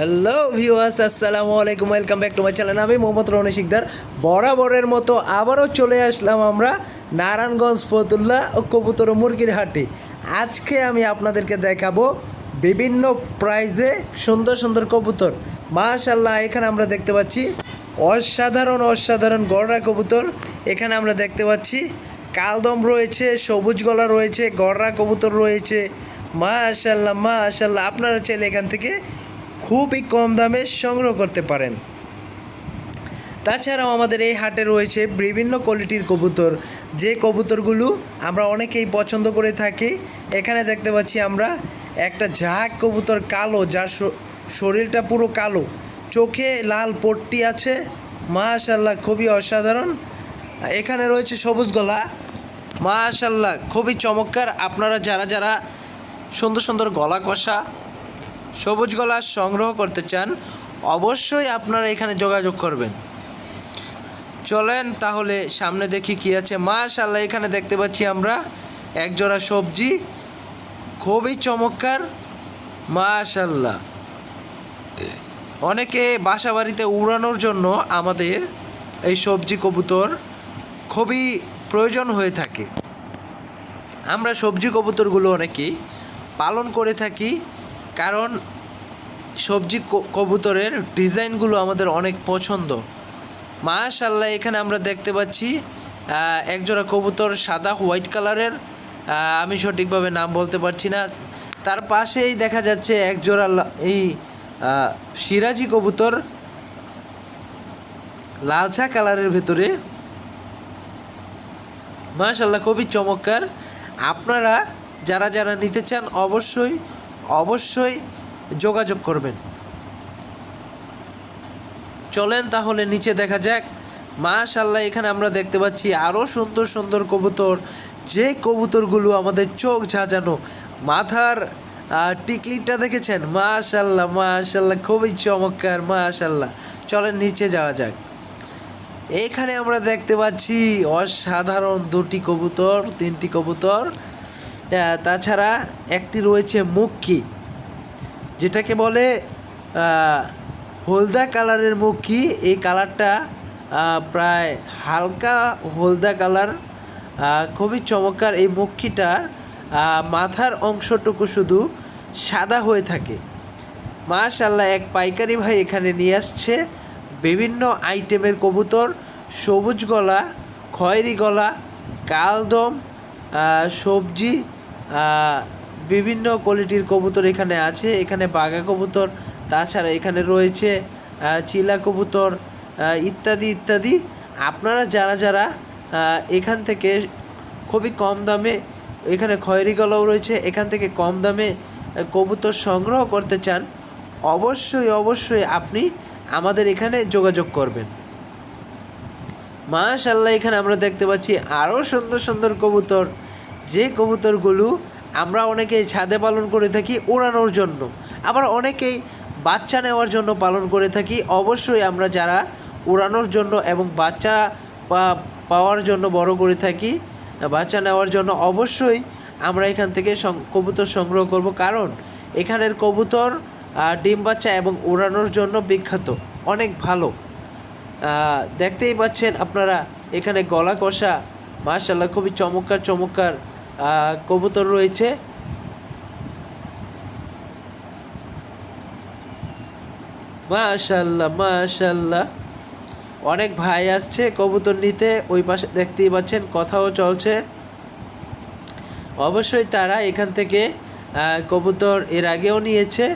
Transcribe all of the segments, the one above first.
Hello viewers আসসালামু আলাইকুম welcome back to my channel আমি মোহাম্মদ রনি শিকদার। বরাবরের মতো আবারও চলে আসলাম আমরা নারায়ণগঞ্জ ফতুল্লা ও কবুতর মুরগির হাটে। আজকে আমি আপনাদেরকে দেখাবো বিভিন্ন প্রাইজে সুন্দর সুন্দর কবুতর। মাশাল্লাহ এখানে আমরা দেখতে পাচ্ছি অসাধারণ অসাধারণ গড়রা কবুতর। এখানে আমরা দেখতে পাচ্ছি কালদম রয়েছে, সবুজ গলা রয়েছে গড়রা কবুতর রয়েছে। মাশাল্লাহ মাশাল্লাহ আপনারা চাইলে এখান থেকে খুবই কম দামে সংগ্রহ করতে পারেন। তাছাড়াও আমাদের এই হাটে রয়েছে বিভিন্ন কোয়ালিটির কবুতর। যে কবুতরগুলো আমরা অনেকেই পছন্দ করে থাকি, এখানে দেখতে পাচ্ছি আমরা একটা ঝাঁক কবুতর কালো, যার শরীরটা পুরো কালো। চোখে লাল পট্টি আছে মাশাল্লাহ খুবই অসাধারণ। এখানে রয়েছে সবুজ গলা মাশাল্লাহ খুবই চমৎকার। আপনারা যারা যারা সুন্দর সুন্দর গলা কষা সবুজ গলা সংগ্রহ করতে চান, অবশ্যই আপনারা এখানে যোগাযোগ করবেন। চলেন তাহলে সামনে দেখি কি আছে। মাশাল্লাহ এখানে দেখতে পাচ্ছি আমরা এক জোড়া সবজি। খুবই চমৎকার। মাশাল্লাহ অনেকে বাসা বাড়িতে উড়ানোর জন্য আমাদের এই সবজি কবুতর খুবই প্রয়োজন হয়ে থাকে। আমরা সবজি কবুতরগুলো অনেকেই পালন করে থাকি। কারণ সবজি কবুতরের ডিজাইনগুলো আমাদের অনেক পছন্দ। মাশাল্লাহ এখানে আমরা দেখতে পাচ্ছি একজোড়া কবুতর সাদা, হোয়াইট কালারের। আমি সঠিকভাবে নাম বলতে পারছি না। তার পাশেই দেখা যাচ্ছে একজোড়া এই সিরাজি কবুতর। লালচা কালারের ভেতরে। মাশাল্লাহ খুবই চমৎকার। আপনারা যারা যারা নিতে চান, অবশ্যই অবশ্যই যোগাযোগ করবেন। চলেন তাহলে নিচে দেখা যাক। মাশাল্লাহ এখানে আমরা দেখতে পাচ্ছি আরও সুন্দর সুন্দর কবুতর। যে কবুতরগুলো আমাদের চোখ ঝাঁঝানো মাথার আহ, টিকলিটা দেখেছেন? মাশাল্লাহ মাশাল্লাহ খুবই চমৎকার মাশাল্লাহ চলেন নিচে যাওয়া যাক। এখানে আমরা দেখতে পাচ্ছি অসাধারণ দুটি কবুতর তিনটি কবুতর। তাছাড়া একটি রয়েছে মুক্কি, যেটাকে বলে হলদা কালারের মুখী এই কালারটা প্রায় হালকা হলদা কালার। খুবই চমৎকার এই মুখিটার মাথার অংশটুকু শুধু সাদা হয়ে থাকে। মাশাল্লাহ এক পাইকারি ভাই এখানে নিয়ে আসছে বিভিন্ন আইটেমের কবুতর। সবুজ গলা, খয়েরি গলা, কালদম সবজি বিভিন্ন কোয়ালিটির কবুতর এখানে আছে। এখানে বাঘা কবুতর, তাছাড়া এখানে রয়েছে চিলা কবুতর ইত্যাদি ইত্যাদি। আপনারা যারা যারা এখান থেকে খুবই কম দামে, এখানে খয়েরি গলাও রয়েছে, এখান থেকে কম দামে কবুতর সংগ্রহ করতে চান, অবশ্যই অবশ্যই আপনি আমাদের এখানে যোগাযোগ করবেন। মাশাল্লাহ এখানে আমরা দেখতে পাচ্ছি আরও সুন্দর সুন্দর কবুতর। যে কবুতরগুলো আমরা অনেকেই ছাদে পালন করে থাকি ওড়ানোর জন্য, আবার অনেকেই বাচ্চা নেওয়ার জন্য পালন করে থাকি, অবশ্যই আমরা যারা ওড়ানোর জন্য এবং বাচ্চা পাওয়ার জন্য বড় করে থাকি, বাচ্চা নেওয়ার জন্য অবশ্যই আমরা এখান থেকে কবুতর সংগ্রহ করব। কারণ এখানের কবুতর ডিম বাচ্চা এবং ওড়ানোর জন্য বিখ্যাত, অনেক ভালো। দেখতেই পাচ্ছেন আপনারা, এখানে গলা কষা মার্শাল্লাহ খুবই চমৎকার চমৎকার কবুতর রয়েছে। মাশাল্লাহ মাশাল্লাহ। অনেক ভাই আসছে কবুতর নিতে, ওই পাশে দেখতেই পাচ্ছেন কথাও চলছে। অবশ্যই তারা এখান থেকে কবুতর এর আগেও নিয়েছে।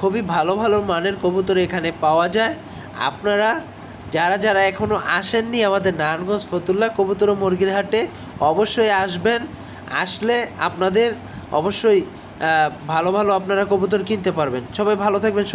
খুবই ভালো ভালো মানের কবুতর এখানে পাওয়া যায়। আপনারা, যারা যারা এখনও আসেননি আমাদের নারায়ণগঞ্জ ফতুল্লা কবুতর ও মুরগির হাটে, অবশ্যই আসবেন। আসলে আপনাদের অবশ্যই ভালো ভালো আপনারা কবুতর কিনতে পারবেন। সবাই ভালো থাকবেন